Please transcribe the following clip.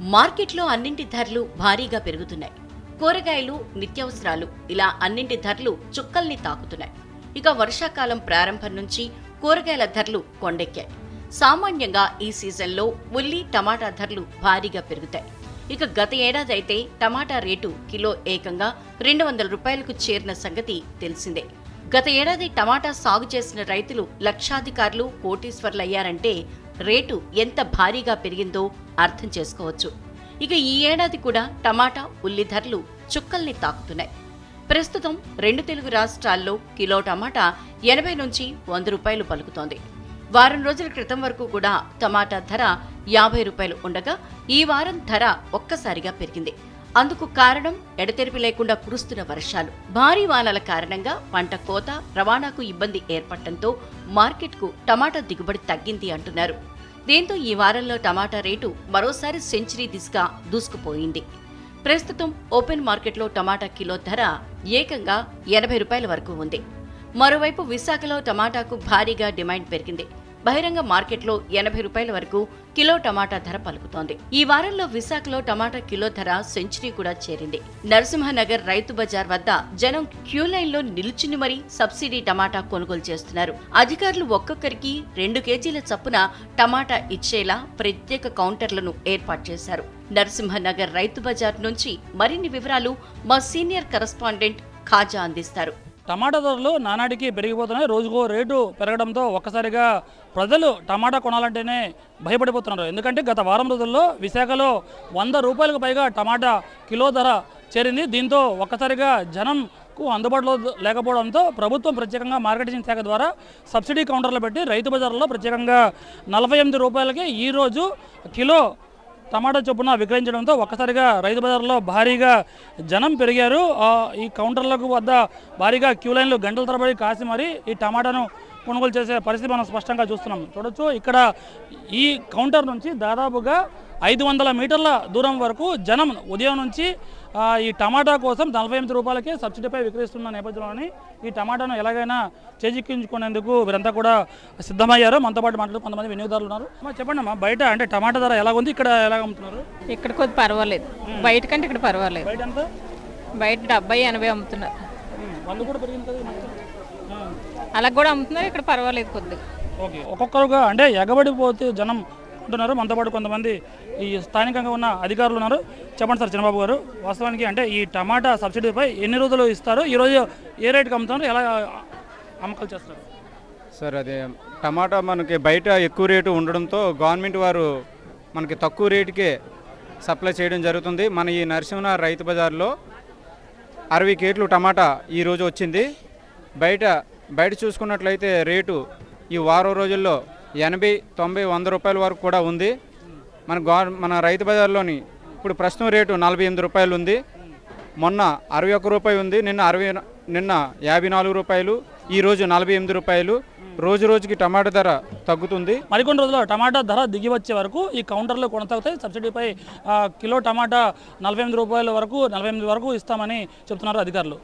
మార్కెట్లో అన్నింటి ధరలు భారీగా పెరుగుతున్నాయి. కూరగాయలు నిత్యావసరాలు ఇలా అన్నింటి ధరలు చుక్కల్ని తాకుతున్నాయి. ఇక వర్షాకాలం ప్రారంభం నుంచి కూరగాయల ధరలు కొండెక్కాయి. సామాన్యంగా ఈ సీజన్లో ఉల్లి టమాటా ధరలు భారీగా పెరుగుతాయి. ఇక గత ఏడాది అయితే టమాటా రేటు కిలో ఏకంగా రెండు వందల రూపాయలకు చేరిన సంగతి తెలిసిందే. గత ఏడాది టమాటా సాగు చేసిన రైతులు లక్షాధికారులు కోటీశ్వర్లయ్యారంటే రేటు ఎంత భారీగా పెరిగిందో అర్థం చేసుకోవచ్చు. ఇక ఈ ఏడాది కూడా టమాటా ఉల్లి ధరలు చుక్కల్ని తాకుతున్నాయి. ప్రస్తుతం రెండు తెలుగు రాష్ట్రాల్లో కిలో టమాటా ఎనభై నుంచి వంద రూపాయలు పలుకుతోంది. వారం రోజుల క్రితం వరకు కూడా టమాటా ధర యాభై రూపాయలు ఉండగా ఈ వారం ధర ఒక్కసారిగా పెరిగింది. అందుకు కారణం ఎడతెరిపి లేకుండా కురుస్తున్న వర్షాలు. భారీ వానల కారణంగా పంట కోత రవాణాకు ఇబ్బంది ఏర్పడటంతో మార్కెట్కు టమాటా దిగుబడి తగ్గింది అంటున్నారు. దీంతో ఈ వారంలో టమాటా రేటు మరోసారి సెంచరీ దిశగా దూసుకుపోయింది. ప్రస్తుతం ఓపెన్ మార్కెట్లో టమాటా కిలో ధర ఏకంగా ఎనభై రూపాయల వరకు ఉంది. మరోవైపు విశాఖలో టమాటాకు భారీగా డిమాండ్ పెరిగింది. బహిరంగ మార్కెట్లో ఎనభై రూపాయల వరకు కిలో టమాటా ధర పలుకుతోంది. ఈ వారంలో విశాఖలో టమాటా కిలో ధర సెంచరీ కూడా చేరింది. నరసింహనగర్ రైతు బజార్ వద్ద జనం క్యూ లైన్లో మరీ సబ్సిడీ టమాటా కొనుగోలు చేస్తున్నారు. అధికారులు ఒక్కొక్కరికి రెండు కేజీల చప్పున టమాటా ఇచ్చేలా ప్రత్యేక కౌంటర్లను ఏర్పాటు చేశారు. నరసింహనగర్ రైతు బజార్ నుంచి మరిన్ని వివరాలు మా సీనియర్ కరస్పాండెంట్ ఖాజా అందిస్తారు. టమాటా ధరలు నానాటికి పెరిగిపోతున్నాయి. రోజుకో రేటు పెరగడంతో ఒక్కసారిగా ప్రజలు టమాటా కొనాలంటేనే భయపడిపోతున్నారు. ఎందుకంటే గత వారం రోజుల్లో విశాఖలో వంద రూపాయలకు పైగా టమాటా కిలో ధర చేరింది. దీంతో ఒక్కసారిగా జనంకు అందుబాటులో లేకపోవడంతో ప్రభుత్వం ప్రత్యేకంగా మార్కెటింగ్ శాఖ ద్వారా సబ్సిడీ కౌంటర్లు పెట్టి రైతు బజార్లో ప్రత్యేకంగా నలభై ఎనిమిది రూపాయలకి ఈరోజు కిలో టమాటా చొప్పున విక్రయించడంతో ఒక్కసారిగా రైతు బజార్లో భారీగా జనం పెరిగారు. ఈ కౌంటర్లకు వద్ద భారీగా క్యూ లైన్లు గంటల తరబడి కాసి మరీ ఈ టమాటాను కొనుగోలు చేసే పరిస్థితి మనం స్పష్టంగా చూస్తున్నాం. చూడొచ్చు ఇక్కడ ఈ కౌంటర్ నుంచి దాదాపుగా ఐదు వందల మీటర్ల దూరం వరకు జనం ఉదయం నుంచి ఈ టమాటా కోసం నలభై ఎనిమిది రూపాయలకే సబ్సిడీపై విక్రయిస్తున్న నేపథ్యంలోని ఈ టమాటాను ఎలాగైనా చేజిక్కించుకునేందుకు వీరంతా కూడా సిద్ధమయ్యారు. మనతో పాటు మాట్లాడు కొంతమంది వినియోగదారులు ఉన్నారు. చెప్పండి అమ్మా బయట అంటే టమాటా ధర ఎలా ఉంది? ఇక్కడ ఎలా అమ్ముతున్నారు? ఇక్కడ కొద్ది పర్వాలేదు. బయట కంటే ఇక్కడ పర్వాలేదు. బయట ఎంత? బయట డెబ్బై ఎనభై అమ్ముతున్నారు. అలా కూడా అమ్ముతున్నారు ఇక్కడ పర్వాలేదు కొద్దిగా. ఓకే. ఒక్కొక్కరుగా అంటే ఎగబడిపోతే జనం ఉంటున్నారు మనతో పాటు కొంతమంది ఈ స్థానికంగా ఉన్న అధికారులు ఉన్నారు. చెప్పండి సార్ చంద్రబాబు గారు వాస్తవానికి అంటే ఈ టమాటా సబ్సిడీపై ఎన్ని రోజులు ఇస్తారు? ఈరోజు ఏ రేటుకి అమ్ముతున్నారు? ఎలా అమ్మకాలు చేస్తారు సార్ అదే టమాటా మనకి బయట ఎక్కువ రేటు ఉండడంతో గవర్నమెంట్ వారు మనకి తక్కువ రేటుకే సప్లై చేయడం జరుగుతుంది. మన ఈ నరసింహ రైతు బజార్లో అరవై కేట్లు టమాటా ఈరోజు వచ్చింది. బయట బయట చూసుకున్నట్లయితే రేటు ఈ వారం రోజుల్లో ఎనభై తొంభై వంద రూపాయల వరకు కూడా ఉంది. మన గవర్ మన రైతు బజార్లోని ఇప్పుడు ప్రస్తుతం రేటు నలభై ఎనిమిది రూపాయలు ఉంది. మొన్న అరవై ఒక్క రూపాయి ఉంది నిన్న అరవై నిన్న యాభై నాలుగు రూపాయలు ఈరోజు నలభై ఎనిమిది రూపాయలు. రోజు రోజుకి టమాటా ధర తగ్గుతుంది. మరికొన్ని రోజుల్లో టమాటా ధర దిగి వచ్చే వరకు ఈ కౌంటర్లో కొనసాగుతాయి. సబ్సిడీపై కిలో టమాటా నలభై ఎనిమిది రూపాయల వరకు నలభై ఎనిమిది వరకు ఇస్తామని చెప్తున్నారు అధికారులు.